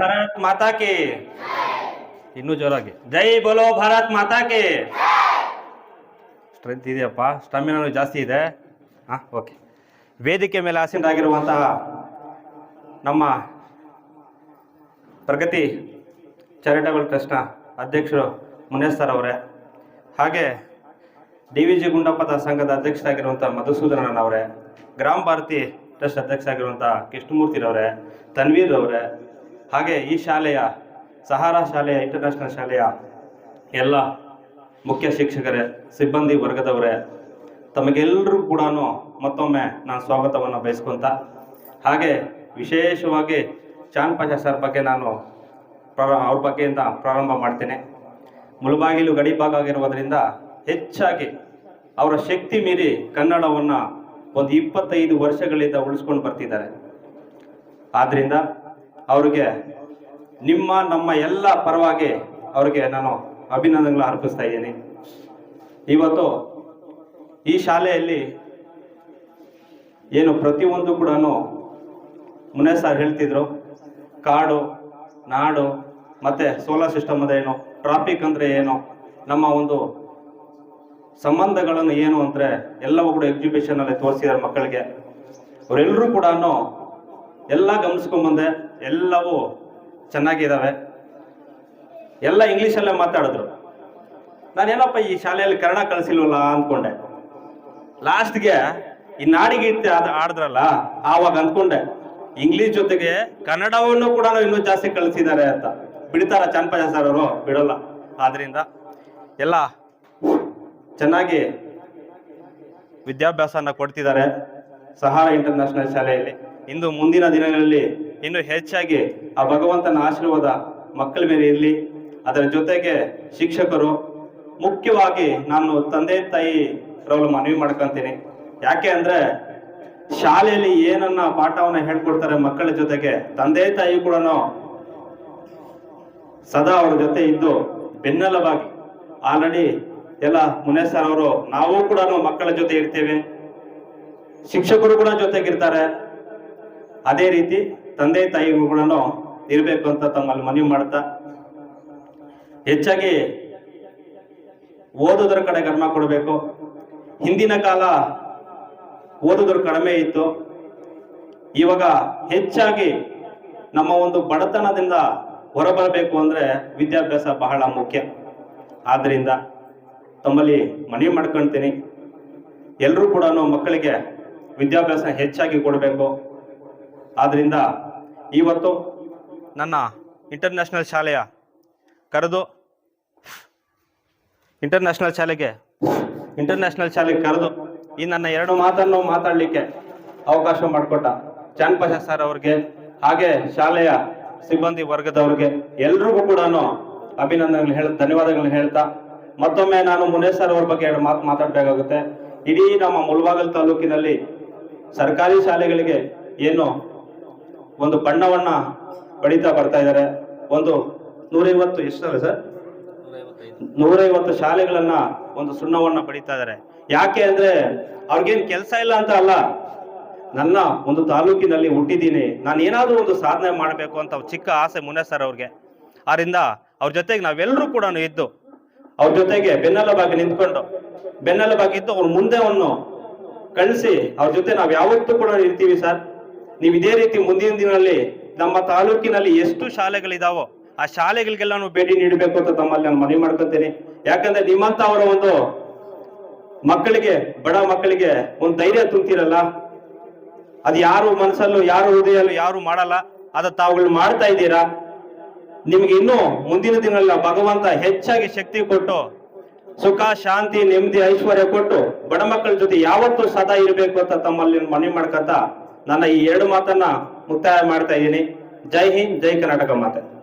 ಭಾರತ್ ಮಾತಾಕೆ ಇನ್ನೂ ಜೋರಾಗಿ ಜೈ ಬೋಲೋ ಭಾರತ್ ಮಾತಾ ಕೆ ಸ್ಟ್ರೆಂತ್ ಇದೆಯಪ್ಪ? ಸ್ಟಾಮಿನಾನು ಜಾಸ್ತಿ ಇದೆ. ಹಾ ಓಕೆ ವೇದಿಕೆ ಮೇಲೆ ಆಸೀನರಾಗಿರುವಂತಹ ನಮ್ಮ ಪ್ರಗತಿ ಚಾರಿಟಬಲ್ ಟ್ರಸ್ಟ್ನ ಅಧ್ಯಕ್ಷರು ಮುನೇಶ್ ಸರ್ ಅವರೇ, ಹಾಗೆ ಡಿ ವಿ ಜಿ ಗುಂಡಪ್ಪದ ಸಂಘದ ಅಧ್ಯಕ್ಷರಾಗಿರುವಂಥ ಮಧುಸೂದನನ್ ಅವರೇ, ಗ್ರಾಮ ಭಾರತಿ ಟ್ರಸ್ಟ್ ಅಧ್ಯಕ್ಷರಾಗಿರುವಂಥ ಕೃಷ್ಣಮೂರ್ತಿರವರೇ, ತನ್ವೀರ್ ಅವರೇ ಹಾಗೆ ಈ ಶಾಲೆಯ, ಸಹಾರಾ ಶಾಲೆಯ ಇಂಟರ್ನ್ಯಾಷನಲ್ ಶಾಲೆಯ ಎಲ್ಲ ಮುಖ್ಯ ಶಿಕ್ಷಕರೇ, ಸಿಬ್ಬಂದಿ ವರ್ಗದವರೇ ತಮಗೆಲ್ಲರೂ ಕೂಡ ಮತ್ತೊಮ್ಮೆ ನಾನು ಸ್ವಾಗತವನ್ನು ಬಯಸ್ಕೊಂತ, ಹಾಗೆ ವಿಶೇಷವಾಗಿ ಚಾನ್ ಪಾಷಾ ಸರ್ ಬಗ್ಗೆ ನಾನು ಪ್ರಾರ, ಅವ್ರ ಬಗ್ಗೆಯಿಂದ ಪ್ರಾರಂಭ ಮಾಡ್ತೇನೆ. ಮುಳುಬಾಗಿಲು ಗಡಿ ಭಾಗ ಆಗಿರುವುದರಿಂದ ಹೆಚ್ಚಾಗಿ ಅವರ ಶಕ್ತಿ ಮೀರಿ ಕನ್ನಡವನ್ನು ಒಂದು ಇಪ್ಪತ್ತೈದು ವರ್ಷಗಳಿಂದ ಉಳಿಸ್ಕೊಂಡು ಬರ್ತಿದ್ದಾರೆ. ಆದ್ದರಿಂದ ಅವರಿಗೆ ನಿಮ್ಮ, ನಮ್ಮ ಎಲ್ಲ ಪರವಾಗಿ ಅವರಿಗೆ ನಾನು ಅಭಿನಂದನೆಗಳು ಅರ್ಪಿಸ್ತಾ ಇದ್ದೀನಿ. ಇವತ್ತು ಈ ಶಾಲೆಯಲ್ಲಿ ಏನು ಪ್ರತಿಯೊಂದು ಕೂಡ ಮುನೇ ಸರ್ ಹೇಳ್ತಿದ್ರು. ಕಾಡು, ನಾಡು, ಮತ್ತು ಸೋಲಾರ್ ಸಿಸ್ಟಮ್ ಅಂದರೆ ಏನು, ಟ್ರಾಫಿಕ್ ಅಂದರೆ ಏನು, ನಮ್ಮ ಒಂದು ಸಂಬಂಧಗಳನ್ನು ಏನು ಅಂದರೆ ಎಲ್ಲವೂ ಕೂಡ ಎಕ್ಸಿಬಿಷನಲ್ಲಿ ತೋರಿಸಿದ್ದಾರೆ ಮಕ್ಕಳಿಗೆ. ಅವರೆಲ್ಲರೂ ಕೂಡ ಎಲ್ಲ ಗಮನಿಸ್ಕೊಂಬಂದೆ ಎಲ್ಲವೂ ಚೆನ್ನಾಗಿದ್ದಾವೆ ಎಲ್ಲ ಇಂಗ್ಲೀಷಲ್ಲೇ ಮಾತಾಡಿದ್ರು. ನಾನೇನಪ್ಪ ಈ ಶಾಲೆಯಲ್ಲಿ ಕನ್ನಡ ಕಳಿಸಿಲ್ವಲ್ಲ ಅಂದ್ಕೊಂಡೆ. ಲಾಸ್ಟ್ಗೆ ಈ ನಾಡಿಗೀತೆ ಅದು ಆಡಿದ್ರಲ್ಲ, ಆವಾಗ ಅಂದ್ಕೊಂಡೆ, ಇಂಗ್ಲೀಷ್ ಜೊತೆಗೆ ಕನ್ನಡವನ್ನು ಕೂಡ ಇನ್ನೂ ಜಾಸ್ತಿ ಕಳಿಸಿದ್ದಾರೆ ಅಂತ. ಬಿಡ್ತಾರ ಚನ್ನಪಜ ಸರ್ ಅವರು, ಬಿಡೋಲ್ಲ. ಆದ್ರಿಂದ ಎಲ್ಲ ಚೆನ್ನಾಗಿ ವಿದ್ಯಾಭ್ಯಾಸನ ಕೊಡ್ತಿದ್ದಾರೆ ಸಹಾರ ಇಂಟರ್ನ್ಯಾಷನಲ್ ಶಾಲೆಯಲ್ಲಿ. ಇಂದು ಮುಂದಿನ ದಿನಗಳಲ್ಲಿ ಇನ್ನು ಹೆಚ್ಚಾಗಿ ಆ ಭಗವಂತನ ಆಶೀರ್ವಾದ ಮಕ್ಕಳ ಮೇಲೆ ಇರಲಿ. ಅದರ ಜೊತೆಗೆ ಶಿಕ್ಷಕರು, ಮುಖ್ಯವಾಗಿ ನಾನು ತಂದೆ ತಾಯಿ ರವಲು ಮನವಿ ಮಾಡ್ಕೊಂತೀನಿ. ಯಾಕೆ ಅಂದ್ರೆ ಶಾಲೆಯಲ್ಲಿ ಏನನ್ನ ಪಾಠವನ್ನ ಹೇಳ್ಕೊಡ್ತಾರೆ ಮಕ್ಕಳ ಜೊತೆಗೆ, ತಂದೆ ತಾಯಿ ಕೂಡ ಸದಾ ಅವರ ಜೊತೆ ಇದ್ದು ಬೆನ್ನೆಲುಬಾಗಿ. ಆಲ್ರೆಡಿ ಎಲ್ಲ ಮುನೇ ಸರ್ ಅವರು, ನಾವು ಕೂಡ ಮಕ್ಕಳ ಜೊತೆ ಇರ್ತೇವೆ. ಶಿಕ್ಷಕರು ಕೂಡ ಜೊತೆಗಿರ್ತಾರೆ. ಅದೇ ರೀತಿ ತಂದೆ ತಾಯಿಗಳನ್ನು ಇರಬೇಕು ಅಂತ ತಮ್ಮಲ್ಲಿ ಮನವಿ ಮಾಡ್ತಾ, ಹೆಚ್ಚಾಗಿ ಓದೋದ್ರ ಕಡೆ ಗಮನ ಕೊಡಬೇಕು. ಹಿಂದಿನ ಕಾಲ ಓದೋದ್ರ ಕಡಿಮೆ ಇತ್ತು. ಇವಾಗ ಹೆಚ್ಚಾಗಿ ನಮ್ಮ ಒಂದು ಬಡತನದಿಂದ ಹೊರಬರಬೇಕು ಅಂದ್ರೆ ವಿದ್ಯಾಭ್ಯಾಸ ಬಹಳ ಮುಖ್ಯ. ಆದ್ದರಿಂದ ತಮ್ಮಲ್ಲಿ ಮನವಿ ಮಾಡ್ಕೊಳ್ತೀನಿ ಎಲ್ಲರೂ ಕೂಡ ಮಕ್ಕಳಿಗೆ ವಿದ್ಯಾಭ್ಯಾಸ ಹೆಚ್ಚಾಗಿ ಕೊಡಬೇಕು. ಆದ್ರಿಂದ ಇವತ್ತು ನನ್ನ ಇಂಟರ್ನ್ಯಾಷನಲ್ ಶಾಲೆಯ ಕರೆದು ಇಂಟರ್ನ್ಯಾಷನಲ್ ಶಾಲೆಗೆ ಇಂಟರ್ನ್ಯಾಷನಲ್ ಶಾಲೆಗೆ ಕರೆದು ಈ ನನ್ನ ಎರಡು ಮಾತನ್ನು ಮಾತಾಡಲಿಕ್ಕೆ ಅವಕಾಶ ಮಾಡಿಕೊಟ್ಟ ಚಾನ್ಪಶ ಸರ್ ಅವ್ರಿಗೆ ಹಾಗೆ ಶಾಲೆಯ ಸಿಬ್ಬಂದಿ ವರ್ಗದವ್ರಿಗೆ ಎಲ್ರಿಗೂ ಕೂಡ ಅಭಿನಂದನೆಗಳು ಹೇಳ, ಧನ್ಯವಾದಗಳನ್ನ ಹೇಳ್ತಾ ಮತ್ತೊಮ್ಮೆ ನಾನು ಮುನೇಶ್ ಸರ್ ಅವ್ರ ಬಗ್ಗೆ ಎರಡು ಮಾತು ಮಾತಾಡಬೇಕಾಗುತ್ತೆ. ಇಡೀ ನಮ್ಮ ಮುಳ್ಬಾಗಲ್ ತಾಲೂಕಿನಲ್ಲಿ ಸರ್ಕಾರಿ ಶಾಲೆಗಳಿಗೆ ಏನು ಒಂದು ಬಣ್ಣವನ್ನ ಬಡಿತಾ ಬರ್ತಾ ಇದ್ದಾರೆ. ಒಂದು ನೂರೈವತ್ತು ಎಷ್ಟಲ್ಲ ಸರ್? ನೂರೈವತ್ತು ಶಾಲೆಗಳನ್ನ ಒಂದು ಸುಣ್ಣವನ್ನ ಬಡಿತಾ ಇದ್ದಾರೆ. ಯಾಕೆ ಅಂದ್ರೆ ಅವ್ರಿಗೇನ್ ಕೆಲಸ ಇಲ್ಲ ಅಂತ ಅಲ್ಲ. ನನ್ನ ಒಂದು ತಾಲೂಕಿನಲ್ಲಿ ಹುಟ್ಟಿದ್ದೀನಿ. ನಾನು ಏನಾದರೂ ಒಂದು ಸಾಧನೆ ಮಾಡಬೇಕು ಅಂತ ಚಿಕ್ಕ ಆಸೆ ಮುನ್ನೆ ಸರ್ ಅವ್ರಿಗೆ. ಆದ್ರಿಂದ ಅವ್ರ ಜೊತೆಗೆ ನಾವೆಲ್ಲರೂ ಕೂಡ ಇದ್ದು, ಅವ್ರ ಜೊತೆಗೆ ಬೆನ್ನೆಲುಬಾಗಿ ನಿಂತ್ಕೊಂಡು, ಬೆನ್ನೆಲುಬಾಗಿ ಇದ್ದು ಅವ್ರ ಮುಂದೆ ಒಂದು ಕಳಿಸಿ ಅವ್ರ ಜೊತೆ ನಾವು ಯಾವತ್ತೂ ಕೂಡ ಇರ್ತೀವಿ ಸರ್. ನೀವು ಇದೇ ರೀತಿ ಮುಂದಿನ ದಿನದಲ್ಲಿ ನಮ್ಮ ತಾಲೂಕಿನಲ್ಲಿ ಎಷ್ಟು ಶಾಲೆಗಳಿದಾವೋ ಆ ಶಾಲೆಗಳಿಗೆಲ್ಲ ಭೇಟಿ ನೀಡಬೇಕು ಅಂತ ತಮ್ಮಲ್ಲಿ ನಾನು ಮನವಿ ಮಾಡ್ಕೊತೇನೆ. ಯಾಕಂದ್ರೆ ನಿಮ್ಮಂತ ಅವರ ಒಂದು ಮಕ್ಕಳಿಗೆ, ಬಡ ಮಕ್ಕಳಿಗೆ ಒಂದು ಧೈರ್ಯ ತುಂಬ್ತಿರಲ್ಲ. ಅದು ಯಾರು ಮನಸ್ಸಲ್ಲೂ, ಯಾರು ಹೃದಯಲ್ಲೂ, ಯಾರು ಮಾಡಲ್ಲ. ಅದ ತಾವುಗಳು ಮಾಡ್ತಾ ಇದ್ದೀರಾ? ನಿಮ್ಗೆ ಇನ್ನೂ ಮುಂದಿನ ದಿನಲ್ಲ ಭಗವಂತ ಹೆಚ್ಚಾಗಿ ಶಕ್ತಿ ಕೊಟ್ಟು, ಸುಖ, ಶಾಂತಿ, ನೆಮ್ಮದಿ, ಐಶ್ವರ್ಯ ಕೊಟ್ಟು ಬಡ ಮಕ್ಕಳ ಜೊತೆ ಯಾವತ್ತೂ ಸದಾ ಇರಬೇಕು ಅಂತ ತಮ್ಮಲ್ಲಿ ಮನವಿ ಮಾಡ್ಕೊಂತ ನನ್ನ ಈ ಎರಡು ಮಾತನ್ನ ಮುಕ್ತಾಯ ಮಾಡ್ತಾ ಇದ್ದೀನಿ. ಜೈ ಹಿಂದ್ ಜೈ ಕರ್ನಾಟಕ ಮಾತೆ.